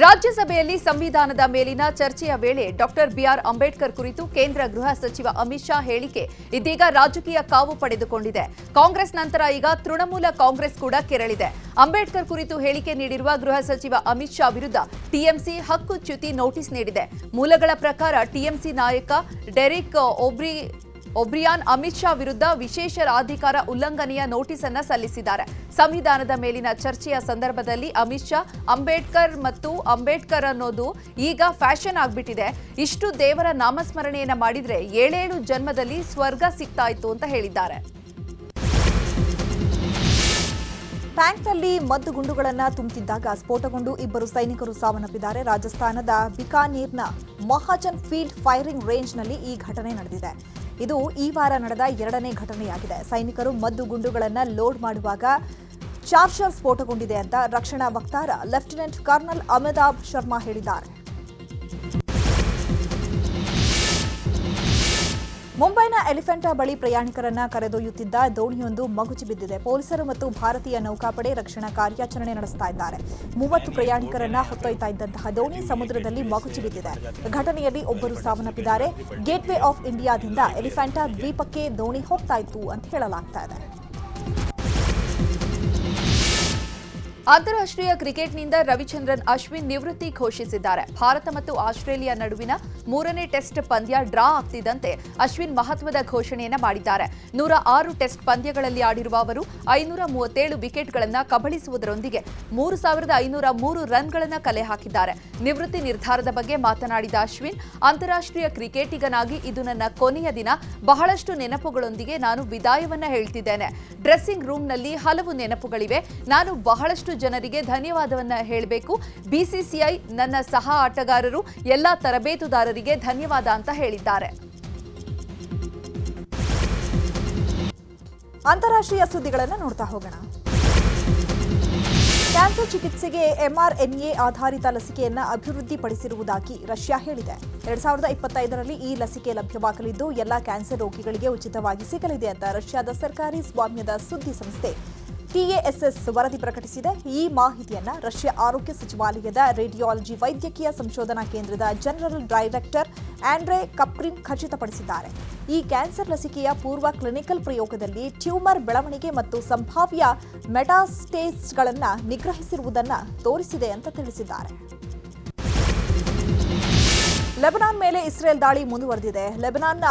ರಾಜ್ಯಸಭೆಯಲ್ಲಿ ಸಂವಿಧಾನದ ಮೇಲಿನ ಚರ್ಚೆಯ ವೇಳೆ ಡಾಕ್ಟರ್ ಬಿಆರ್ ಅಂಬೇಡ್ಕರ್ ಕುರಿತು ಕೇಂದ್ರ ಗೃಹ ಸಚಿವ ಅಮಿತ್ ಶಾ ಹೇಳಿಕೆ. ಇದೀಗ ರಾಜಕೀಯ ಕಾವು ಪಡೆದುಕೊಂಡಿದೆ. ಕಾಂಗ್ರೆಸ್ ನಂತರ ಈಗ ತೃಣಮೂಲ ಕಾಂಗ್ರೆಸ್ ಕೂಡ ಕೆರಳಿದೆ. ಅಂಬೇಡ್ಕರ್ ಕುರಿತು ಹೇಳಿಕೆ ನೀಡಿರುವ ಗೃಹ ಸಚಿವ ಅಮಿತ್ ಶಾ ವಿರುದ್ಧ ಟಿಎಂಸಿ ಹಕ್ಕು ಚ್ಯುತಿ ನೋಟಿಸ್ ನೀಡಿದೆ. ಮೂಲಗಳ ಪ್ರಕಾರ ಟಿಎಂಸಿ ನಾಯಕ ಡೆರಿಕ್ ಒಬ್ರಿ ಒಬ್ರಿಯಾನ್ ಅಮಿತ್ ಶಾ ವಿರುದ್ಧ ವಿಶೇಷ ರಾಧಿಕಾರ ಉಲ್ಲಂಘನೆಯ ನೋಟಿಸ್ ಅನ್ನ ಸಲ್ಲಿಸಿದ್ದಾರೆ. ಸಂವಿಧಾನದ ಮೇಲಿನ ಚರ್ಚೆಯ ಸಂದರ್ಭದಲ್ಲಿ ಅಮಿತ್ ಶಾ, ಅಂಬೇಡ್ಕರ್ ಮತ್ತು ಅಂಬೇಡ್ಕರ್ ಅನ್ನೋದು ಈಗ ಫ್ಯಾಷನ್ ಆಗ್ಬಿಟ್ಟಿದೆ. ಇಷ್ಟು ದೇವರ ನಾಮಸ್ಮರಣೆಯನ್ನ ಮಾಡಿದ್ರೆ ಏಳೇಳು ಜನ್ಮದಲ್ಲಿ ಸ್ವರ್ಗ ಸಿಗ್ತಾ ಇತ್ತು ಅಂತ ಹೇಳಿದ್ದಾರೆ. ಟ್ಯಾಂಕ್ನಲ್ಲಿ ಮದ್ದು ಗುಂಡುಗಳನ್ನು ತುಂಬುತ್ತಿದ್ದಾಗ ಸ್ಫೋಟಗೊಂಡು ಇಬ್ಬರು ಸೈನಿಕರು ಸಾವನ್ನಪ್ಪಿದ್ದಾರೆ. ರಾಜಸ್ಥಾನದ ಬಿಕಾನೀರ್ನ ಮಹಾಜನ್ ಫೀಲ್ಡ್ ಫೈರಿಂಗ್ ರೇಂಜ್ನಲ್ಲಿ ಈ ಘಟನೆ ನಡೆದಿದೆ. ಇದು ಈ ವಾರ ನಡೆದ ಎರಡನೇ ಘಟನೆಯಾಗಿದೆ. ಸೈನಿಕರು ಮದ್ದು ಗುಂಡುಗಳನ್ನು ಲೋಡ್ ಮಾಡುವಾಗ ಚಾರ್ಜರ್ ಸ್ಫೋಟಗೊಂಡಿದೆ ಅಂತ ರಕ್ಷಣಾ ವಕ್ತಾರ ಲೆಫ್ಟಿನೆಂಟ್ ಕರ್ನಲ್ ಅಮಿತಾಬ್ ಶರ್ಮಾ ಹೇಳಿದ್ದಾರೆ. ಮುಂಬೈನ ಎಲಿಫೆಂಟಾ ಬಳಿ ಪ್ರಯಾಣಿಕರನ್ನ ಕರೆದೊಯ್ಯುತ್ತಿದ್ದ ದೋಣಿಯೊಂದು ಮಗುಚಿ ಬಿದ್ದಿದೆ. ಪೊಲೀಸರು ಮತ್ತು ಭಾರತೀಯ ನೌಕಾಪಡೆ ರಕ್ಷಣಾ ಕಾರ್ಯಾಚರಣೆ ನಡೆಸ್ತಾ ಇದ್ದಾರೆ. ಮೂವತ್ತು ಪ್ರಯಾಣಿಕರನ್ನ ಹೊತ್ತೊಯ್ತಾ ಇದ್ದಂತಹ ದೋಣಿ ಸಮುದ್ರದಲ್ಲಿ ಮಗುಚಿ ಬಿದ್ದಿದೆ. ಘಟನೆಯಲ್ಲಿ ಒಬ್ಬರು ಸಾವನ್ನಪ್ಪಿದ್ದಾರೆ. ಗೇಟ್ವೇ ಆಫ್ ಇಂಡಿಯಾದಿಂದ ಎಲಿಫೆಂಟಾ ದ್ವೀಪಕ್ಕೆ ದೋಣಿ ಹೋಗ್ತಾ ಇತ್ತು ಅಂತ ಹೇಳಲಾಗ್ತಾ ಇದೆ. ಅಂತಾರಾಷ್ಟ್ರೀಯ ಕ್ರಿಕೆಟ್ನಿಂದ ರವಿಚಂದ್ರನ್ ಅಶ್ವಿನ್ ನಿವೃತ್ತಿ ಘೋಷಿಸಿದ್ದಾರೆ. ಭಾರತ ಮತ್ತು ಆಸ್ಟ್ರೇಲಿಯಾ ನಡುವಿನ ಮೂರನೇ ಟೆಸ್ಟ್ ಪಂದ್ಯ ಡ್ರಾ ಆಗ್ತಿದ್ದಂತೆ ಅಶ್ವಿನ್ ಮಹತ್ವದ ಘೋಷಣೆಯನ್ನ ಮಾಡಿದ್ದಾರೆ. ನೂರ ಆರು ಟೆಸ್ಟ್ ಪಂದ್ಯಗಳಲ್ಲಿ ಆಡಿರುವ ಅವರು ಐನೂರ ಮೂವತ್ತೇಳು ವಿಕೆಟ್ಗಳನ್ನು ಕಬಳಿಸುವುದರೊಂದಿಗೆ ಮೂರು ಸಾವಿರದ ಐನೂರ ಮೂರು ರನ್ಗಳನ್ನು ಕಲೆ ಹಾಕಿದ್ದಾರೆ. ನಿವೃತ್ತಿ ನಿರ್ಧಾರದ ಬಗ್ಗೆ ಮಾತನಾಡಿದ ಅಶ್ವಿನ್, ಅಂತಾರಾಷ್ಟ್ರೀಯ ಕ್ರಿಕೆಟಿಗನಾಗಿ ಇದು ನನ್ನ ಕೊನೆಯ ದಿನ. ಬಹಳಷ್ಟು ನೆನಪುಗಳೊಂದಿಗೆ ನಾನು ವಿದಾಯವನ್ನ ಹೇಳ್ತಿದ್ದೇನೆ. ಡ್ರೆಸ್ಸಿಂಗ್ ರೂಮ್ನಲ್ಲಿ ಹಲವು ನೆನಪುಗಳಿವೆ. ನಾನು ಬಹಳಷ್ಟು ಜನರಿಗೆ ಧನ್ಯವಾದವನ್ನ ಹೇಳಬೇಕು. ಬಿಸಿಸಿಐ ನನ್ನ ಸಹ ಆಟಗಾರರು, ಎಲ್ಲ ತರಬೇತುದಾರರಿಗೆ ಧನ್ಯವಾದ ಅಂತ ಹೇಳಿದ್ದಾರೆ. ಅಂತಾರಾಷ್ಟ್ರೀಯ ಸುದ್ದಿಗಳನ್ನು ನೋಡ್ತಾ ಹೋಗೋಣ. ಕ್ಯಾನ್ಸರ್ ಚಿಕಿತ್ಸೆಗೆ ಎಂಆರ್ಎನ್ಎ ಆಧಾರಿತ ಲಸಿಕೆಯನ್ನು ಅಭಿವೃದ್ಧಿಪಡಿಸಿರುವುದಾಗಿ ರಷ್ಯಾ ಹೇಳಿದೆ. ಎರಡ್ ಸಾವಿರದ ಇಪ್ಪತ್ತೈದರಲ್ಲಿ ಈ ಲಸಿಕೆ ಲಭ್ಯವಾಗಲಿದ್ದು, ಎಲ್ಲ ಕ್ಯಾನ್ಸರ್ ರೋಗಿಗಳಿಗೆ ಉಚಿತವಾಗಿ ಸಿಗಲಿದೆ ಅಂತ ರಷ್ಯಾದ ಸರ್ಕಾರಿ ಸ್ವಾಮ್ಯದ ಸುದ್ದಿ ಸಂಸ್ಥೆ ಟಿಎಎಸ್ಎಸ್ ವರದಿ ಪ್ರಕಟಿಸಿದೆ. ಈ ಮಾಹಿತಿಯನ್ನು ರಷ್ಯಾ ಆರೋಗ್ಯ ಸಚಿವಾಲಯದ ರೇಡಿಯಾಲಜಿ ವೈದ್ಯಕೀಯ ಸಂಶೋಧನಾ ಕೇಂದ್ರದ ಜನರಲ್ ಡೈರೆಕ್ಟರ್ ಆಂಡ್ರೆ ಕಪ್ರಿನ್ ಖಚಿತಪಡಿಸಿದ್ದಾರೆ. ಈ ಕ್ಯಾನ್ಸರ್ ಲಸಿಕೆಯ ಪೂರ್ವ ಕ್ಲಿನಿಕಲ್ ಪ್ರಯೋಗದಲ್ಲಿ ಟ್ಯೂಮರ್ ಬೆಳವಣಿಗೆ ಮತ್ತು ಸಂಭಾವ್ಯ ಮೆಟಾಸ್ಟೇಸ್ಗಳನ್ನು ನಿಗ್ರಹಿಸಿರುವುದನ್ನು ತೋರಿಸಿದೆ ಅಂತ ತಿಳಿಸಿದ್ದಾರೆ. ಲೆಬನಾನ್ ಮೇಲೆ ಇಸ್ರೇಲ್ ದಾಳಿ ಮುಂದುವರೆದಿದೆ. ಲೆಬನಾನ್ನ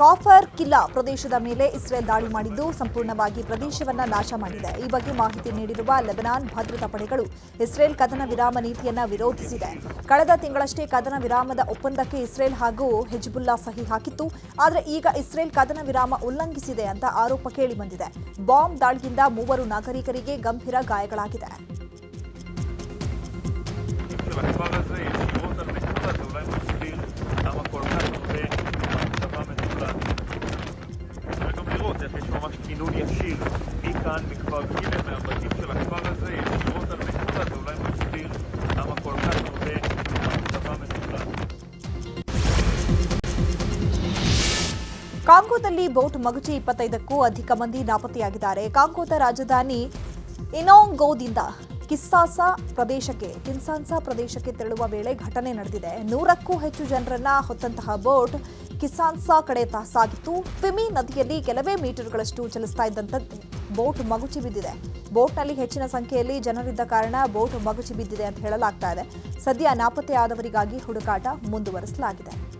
ಕಾಫರ್ ಕಿಲ್ಲಾ ಪ್ರದೇಶದ ಮೇಲೆ ಇಸ್ರೇಲ್ ದಾಳಿ ಮಾಡಿದ್ದು ಸಂಪೂರ್ಣವಾಗಿ ಪ್ರದೇಶವನ್ನ ನಾಶ ಮಾಡಿದೆ. ಈ ಬಗ್ಗೆ ಮಾಹಿತಿ ನೀಡಿರುವ ಲೆಬನಾನ್ ಭದ್ರತಾ ಪಡೆಗಳು ಇಸ್ರೇಲ್ ಕದನ ವಿರಾಮ ನೀತಿಯನ್ನ ವಿರೋಧಿಸಿದೆ. ಕಳೆದ ತಿಂಗಳಷ್ಟೇ ಕದನ ವಿರಾಮದ ಒಪ್ಪಂದಕ್ಕೆ ಇಸ್ರೇಲ್ ಹಾಗೂ ಹೆಜ್ಬುಲ್ಲಾ ಸಹಿ ಹಾಕಿತ್ತು. ಆದರೆ ಈಗ ಇಸ್ರೇಲ್ ಕದನ ವಿರಾಮ ಉಲ್ಲಂಘಿಸಿದೆ ಅಂತ ಆರೋಪ ಕೇಳಿಬಂದಿದೆ ಬಾಂಬ್ ದಾಳಿಯಿಂದ ಮೂವರು ನಾಗರಿಕರಿಗೆ ಗಂಭೀರ ಗಾಯಗಳಾಗಿದೆ ממש כינון ישיר מכאן, מכפר ג' מהבתים של הכפר הזה, יש לראות על מצוקה, זה אולי מסביר למה כל כך הרבה מחשבה מצולה. ಕಾಂಗೋದಲ್ಲಿ ಬೋಟ್ ಮಗುಚಿ ಇಪ್ಪತ್ತೈದಕ್ಕೂ ಅಧಿಕ ಮಂದಿ ನಾಪತ್ತೆಯಾಗಿದ್ದಾರೆ ಕಾಂಗೋದ ರಾಜಧಾನಿ ಇನೋಂಗೋದಿಂದ ಕಿಸ್ಸಾಸಾ ಪ್ರದೇಶಕ್ಕೆ ಕಿನ್ಸಾನ್ಸಾ ಪ್ರದೇಶಕ್ಕೆ ತೆರಳುವ ವೇಳೆ ಘಟನೆ ನಡೆದಿದೆ ನೂರಕ್ಕೂ ಹೆಚ್ಚು ಜನರನ್ನ ಹೊತ್ತಂತಹ ಬೋಟ್ ಕಿಸಾನ್ಸಾ ಕಡೆ ಸಾಗಿತ್ತು ಫಿಮಿ ನದಿಯಲ್ಲಿ ಕೆಲವೇ ಮೀಟರ್ಗಳಷ್ಟು ಚಲಿಸ್ತಾ ಬೋಟ್ ಮಗುಚಿ ಬಿದ್ದಿದೆ. ಬೋಟ್ನಲ್ಲಿ ಹೆಚ್ಚಿನ ಸಂಖ್ಯೆಯಲ್ಲಿ ಜನರಿದ್ದ ಕಾರಣ ಬೋಟ್ ಮಗುಚಿ ಬಿದ್ದಿದೆ ಅಂತ ಹೇಳಲಾಗ್ತಾ ಇದೆ. ಸದ್ಯ ನಾಪತ್ತೆಯಾದವರಿಗಾಗಿ ಹುಡುಕಾಟ ಮುಂದುವರಿಸಲಾಗಿದೆ.